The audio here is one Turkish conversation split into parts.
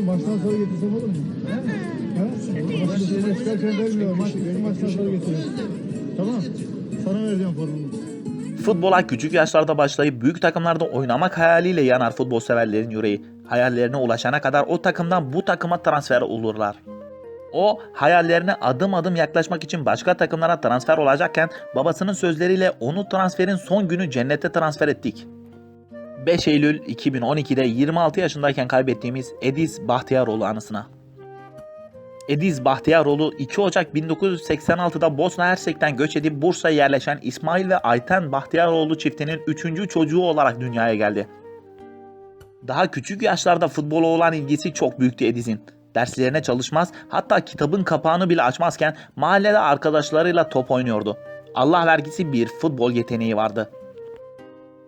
Olur maçtan sonra getirsem olur mu? He? Maç yerine çıkarken vermiyor. Maç bitti maçtan sonra getiririm. Tamam. Sana vereceğim formumu. Futbola küçük yaşlarda başlayıp büyük takımlarda oynamak hayaliyle yanar futbol severlerin yüreği. Hayallerine ulaşana kadar o takımdan bu takıma transfer olurlar. O hayallerine adım adım yaklaşmak için başka takımlara transfer olacakken babasının sözleriyle onu transferin son günü cennete transfer ettik. 5 Eylül 2012'de 26 yaşındayken kaybettiğimiz Ediz Bahtiyaroğlu anısına. Ediz Bahtiyaroğlu 2 Ocak 1986'da Bosna Hersek'ten göç edip Bursa'ya yerleşen İsmail ve Ayten Bahtiyaroğlu çiftinin 3. çocuğu olarak dünyaya geldi. Daha küçük yaşlarda futbola olan ilgisi çok büyüktü Ediz'in. Derslerine çalışmaz, hatta kitabın kapağını bile açmazken mahallede arkadaşlarıyla top oynuyordu. Allah vergisi bir futbol yeteneği vardı.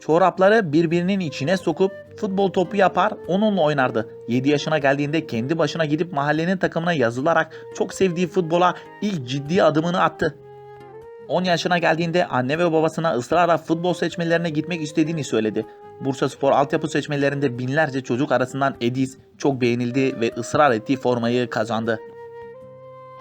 Çorapları birbirinin içine sokup futbol topu yapar onunla oynardı. 7 yaşına geldiğinde kendi başına gidip mahallenin takımına yazılarak çok sevdiği futbola ilk ciddi adımını attı. 10 yaşına geldiğinde anne ve babasına ısrarla futbol seçmelerine gitmek istediğini söyledi. Bursa Spor altyapı seçmelerinde binlerce çocuk arasından Ediz çok beğenildi ve ısrar ettiği formayı kazandı.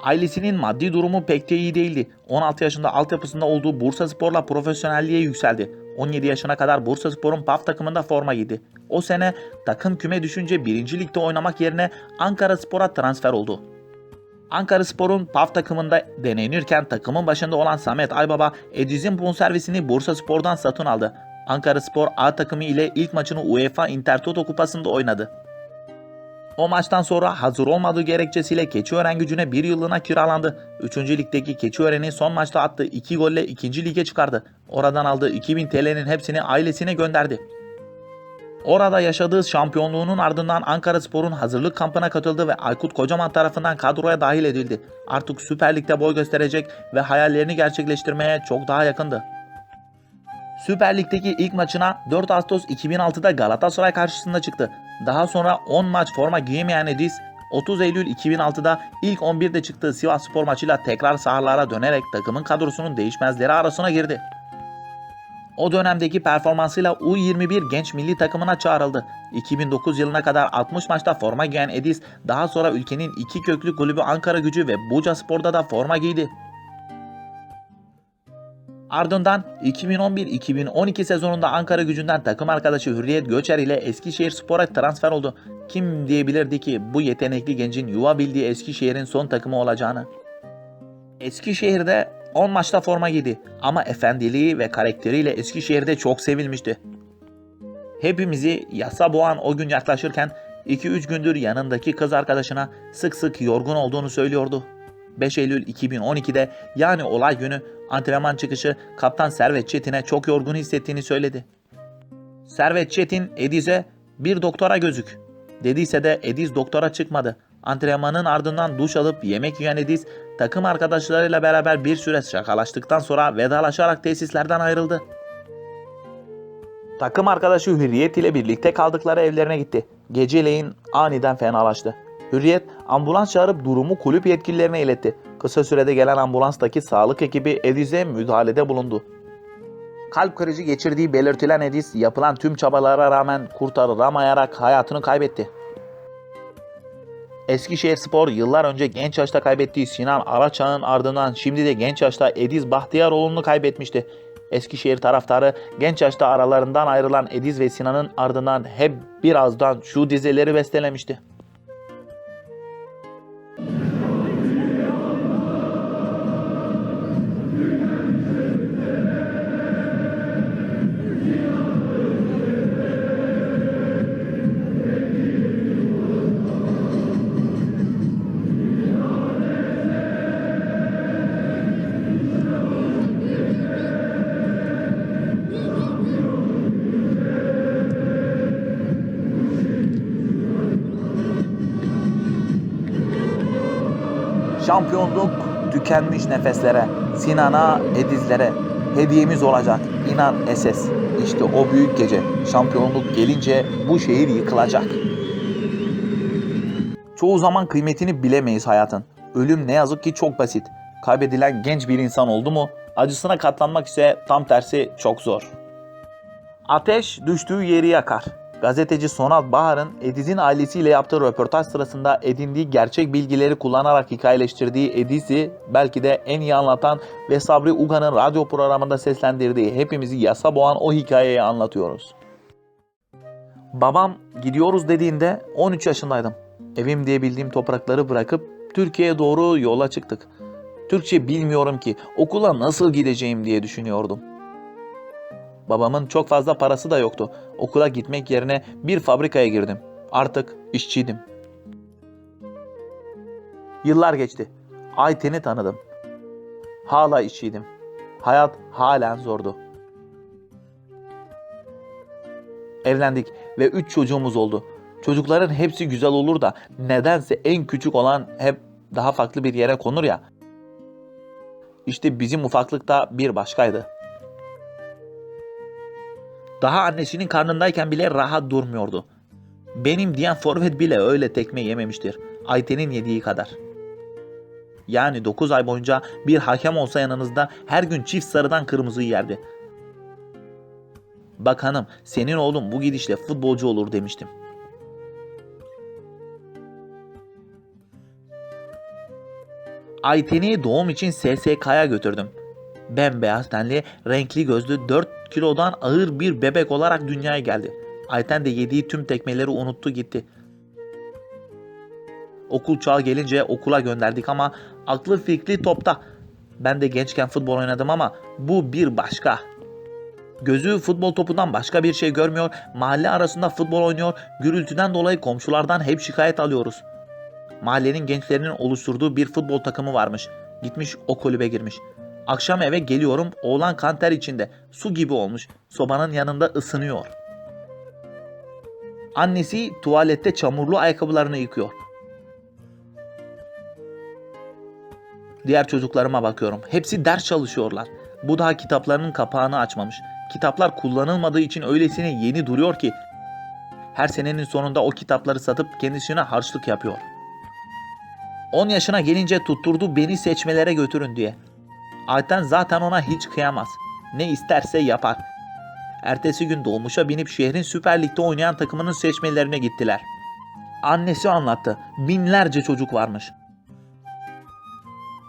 Ailesinin maddi durumu pek de iyi değildi. 16 yaşında altyapısında olduğu Bursa Spor'la profesyonelliğe yükseldi. 17 yaşına kadar Bursa Spor'un PAF takımında forma giydi. O sene takım küme düşünce 1. Ligde oynamak yerine Ankara Spor'a transfer oldu. Ankara Spor'un PAF takımında denenirken takımın başında olan Samet Aybaba Ediz'in bonservisini Bursa Spor'dan satın aldı. Ankara Spor A takımı ile ilk maçını UEFA Intertoto Kupası'nda oynadı. O maçtan sonra hazır olmadığı gerekçesiyle Keçiören gücüne bir yıllığına kiralandı. 3. ligdeki Keçiören'i son maçta attığı 2 golle 2. lige çıkardı. Oradan aldığı 2000 TL'nin hepsini ailesine gönderdi. Orada yaşadığı şampiyonluğunun ardından Ankara Spor'un hazırlık kampına katıldı ve Aykut Kocaman tarafından kadroya dahil edildi. Artık Süper Lig'de boy gösterecek ve hayallerini gerçekleştirmeye çok daha yakındı. Süper Lig'deki ilk maçına 4 Ağustos 2006'da Galatasaray karşısında çıktı. Daha sonra 10 maç forma giyemeyen Ediz, 30 Eylül 2006'da ilk 11'de çıktığı Sivas Spor maçıyla tekrar sahalara dönerek takımın kadrosunun değişmezleri arasına girdi. O dönemdeki performansıyla U21 genç milli takımına çağrıldı. 2009 yılına kadar 60 maçta forma giyen Ediz, daha sonra ülkenin iki köklü kulübü Ankara Gücü ve Buca Spor'da da forma giydi. Ardından 2011-2012 sezonunda Ankara gücünden takım arkadaşı Hürriyet Göçer ile Eskişehir Spor'a transfer oldu. Kim diyebilirdi ki bu yetenekli gencin yuva bildiği Eskişehir'in son takımı olacağını? Eskişehir'de 10 maçta forma giydi ama efendiliği ve karakteriyle Eskişehir'de çok sevilmişti. Hepimizi yasa boğan o gün yaklaşırken 2-3 gündür yanındaki kız arkadaşına sık sık yorgun olduğunu söylüyordu. 5 Eylül 2012'de yani olay günü antrenman çıkışı kaptan Servet Çetin'e çok yorgun hissettiğini söyledi. Servet Çetin Ediz'e bir doktora gözük dediyse de Ediz doktora çıkmadı. Antrenmanın ardından duş alıp yemek yiyen Ediz takım arkadaşlarıyla beraber bir süre şakalaştıktan sonra vedalaşarak tesislerden ayrıldı. Takım arkadaşı Hürriyet ile birlikte kaldıkları evlerine gitti. Geceleyin aniden fenalaştı. Hürriyet ambulans çağırıp durumu kulüp yetkililerine iletti. Kısa sürede gelen ambulanstaki sağlık ekibi Ediz'e müdahalede bulundu. Kalp krizi geçirdiği belirtilen Ediz yapılan tüm çabalara rağmen kurtarılamayarak hayatını kaybetti. Eskişehir Spor yıllar önce genç yaşta kaybettiği Sinan Araçağ'ın ardından şimdi de genç yaşta Ediz Bahtiyaroğlu'nu kaybetmişti. Eskişehir taraftarı genç yaşta aralarından ayrılan Ediz ve Sinan'ın ardından hep birazdan şu dizeleri bestelemişti. Şampiyonluk tükenmiş nefeslere, Sinan'a, Edizlere hediyemiz olacak. İnan SS. İşte o büyük gece. Şampiyonluk gelince bu şehir yıkılacak. Çoğu zaman kıymetini bilemeyiz hayatın. Ölüm ne yazık ki çok basit. Kaybedilen genç bir insan oldu mu, acısına katlanmak ise tam tersi çok zor. Ateş düştüğü yeri yakar. Gazeteci Sonat Bahar'ın Ediz'in ailesiyle yaptığı röportaj sırasında edindiği gerçek bilgileri kullanarak hikayeleştirdiği Ediz'i belki de en iyi anlatan ve Sabri Uga'nın radyo programında seslendirdiği hepimizi yasa boğan o hikayeyi anlatıyoruz. Babam gidiyoruz dediğinde 13 yaşındaydım. Evim diye bildiğim toprakları bırakıp Türkiye'ye doğru yola çıktık. Türkçe bilmiyorum ki okula nasıl gideceğim diye düşünüyordum. Babamın çok fazla parası da yoktu. Okula gitmek yerine bir fabrikaya girdim. Artık işçiydim. Yıllar geçti. Ayten'i tanıdım. Hala işçiydim. Hayat halen zordu. Evlendik ve üç çocuğumuz oldu. Çocukların hepsi güzel olur da nedense en küçük olan hep daha farklı bir yere konur ya. İşte bizim ufaklıkta bir başkaydı. Daha annesinin karnındayken bile rahat durmuyordu. Benim diyen forvet bile öyle tekme yememiştir. Ayten'in yediği kadar. Yani 9 ay boyunca bir hakem olsa yanınızda her gün çift sarıdan kırmızıyı yerdi. Bak hanım senin oğlun bu gidişle futbolcu olur demiştim. Ayten'i doğum için SSK'ya götürdüm. Bembeyaz tenli, renkli gözlü 4 kilodan ağır bir bebek olarak dünyaya geldi. Ayten de yediği tüm tekmeleri unuttu gitti. Okul çağı gelince okula gönderdik ama aklı fikri topta. Ben de gençken futbol oynadım ama bu bir başka. Gözü futbol topundan başka bir şey görmüyor, mahalle arasında futbol oynuyor, gürültüden dolayı komşulardan hep şikayet alıyoruz. Mahallenin gençlerinin oluşturduğu bir futbol takımı varmış. Gitmiş o kulübe girmiş. Akşam eve geliyorum oğlan kanter içinde. Su gibi olmuş. Sobanın yanında ısınıyor. Annesi tuvalette çamurlu ayakkabılarını yıkıyor. Diğer çocuklarıma bakıyorum. Hepsi ders çalışıyorlar. Bu daha kitaplarının kapağını açmamış. Kitaplar kullanılmadığı için öylesine yeni duruyor ki her senenin sonunda o kitapları satıp kendisine harçlık yapıyor. 10 yaşına gelince tutturdu beni seçmelere götürün diye. Ayten zaten ona hiç kıyamaz. Ne isterse yapar. Ertesi gün dolmuşa binip şehrin Süper Lig'de oynayan takımının seçmelerine gittiler. Annesi anlattı. Binlerce çocuk varmış.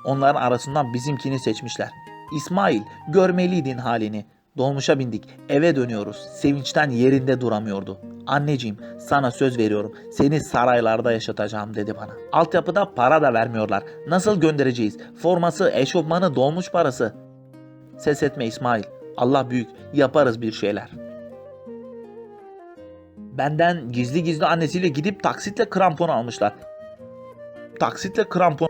Onların arasından bizimkini seçmişler. İsmail, görmeliydin halini. Dolmuşa bindik, eve dönüyoruz. Sevinçten yerinde duramıyordu. Anneciğim, sana söz veriyorum. Seni saraylarda yaşatacağım dedi bana. Altyapıda para da vermiyorlar. Nasıl göndereceğiz? Forması, eşofmanı, dolmuş parası. Ses etme İsmail. Allah büyük. Yaparız bir şeyler. Benden gizli gizli annesiyle gidip taksitle krampon almışlar. Taksitle krampon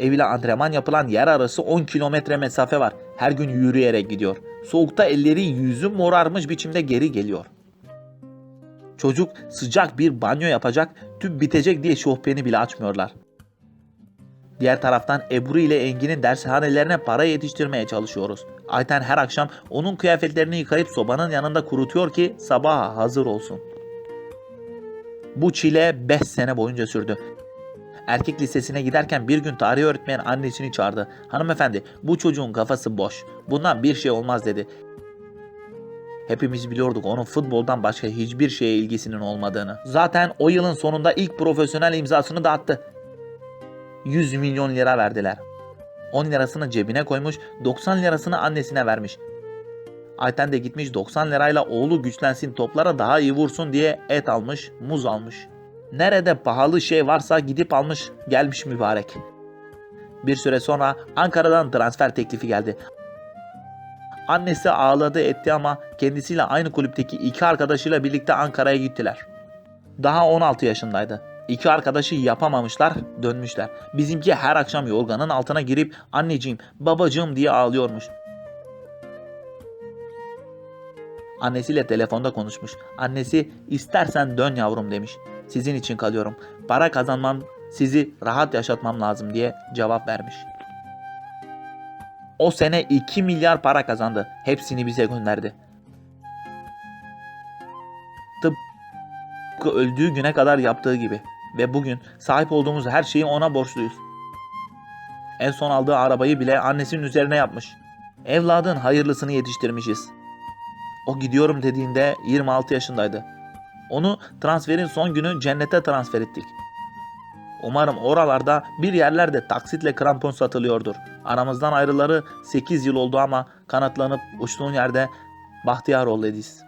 Ev ile antrenman yapılan yer arası 10 kilometre mesafe var. Her gün yürüyerek gidiyor. Soğukta elleri yüzü morarmış biçimde geri geliyor. Çocuk sıcak bir banyo yapacak, tüp bitecek diye şofbeni bile açmıyorlar. Diğer taraftan Ebru ile Engin'in dershanelerine para yetiştirmeye çalışıyoruz. Ayten her akşam onun kıyafetlerini yıkayıp sobanın yanında kurutuyor ki sabaha hazır olsun. Bu çile 5 sene boyunca sürdü. Erkek lisesine giderken bir gün tarih öğretmeni annesini çağırdı. Hanımefendi bu çocuğun kafası boş. Bundan bir şey olmaz dedi. Hepimiz biliyorduk onun futboldan başka hiçbir şeye ilgisinin olmadığını. Zaten o yılın sonunda ilk profesyonel imzasını da attı. 100 milyon lira verdiler. 10 lirasını cebine koymuş, 90 lirasını annesine vermiş. Ayten de gitmiş 90 lirayla oğlu güçlensin toplara daha iyi vursun diye et almış, muz almış. Nerede pahalı şey varsa gidip almış gelmiş mübarek. Bir süre sonra Ankara'dan transfer teklifi geldi. Annesi ağladı etti ama kendisiyle aynı kulüpteki iki arkadaşıyla birlikte Ankara'ya gittiler. Daha 16 yaşındaydı. İki arkadaşı yapamamışlar, dönmüşler. Bizimki her akşam yorganın altına girip anneciğim, babacığım diye ağlıyormuş. Annesiyle telefonda konuşmuş. Annesi istersen dön yavrum demiş. Sizin için kalıyorum. Para kazanmam, sizi rahat yaşatmam lazım diye cevap vermiş. O sene 2 milyar para kazandı. Hepsini bize gönderdi. Tıpkı öldüğü güne kadar yaptığı gibi. Ve bugün sahip olduğumuz her şeyi ona borçluyuz. En son aldığı arabayı bile annesinin üzerine yapmış. Evladın hayırlısını yetiştirmişiz. O gidiyorum dediğinde 26 yaşındaydı. Onu transferin son günü cennete transfer ettik. Umarım oralarda bir yerlerde taksitle krampon satılıyordur. Aramızdan ayrıları 8 yıl oldu ama kanatlanıp uçtuğun yerde bahtiyar ol Edis.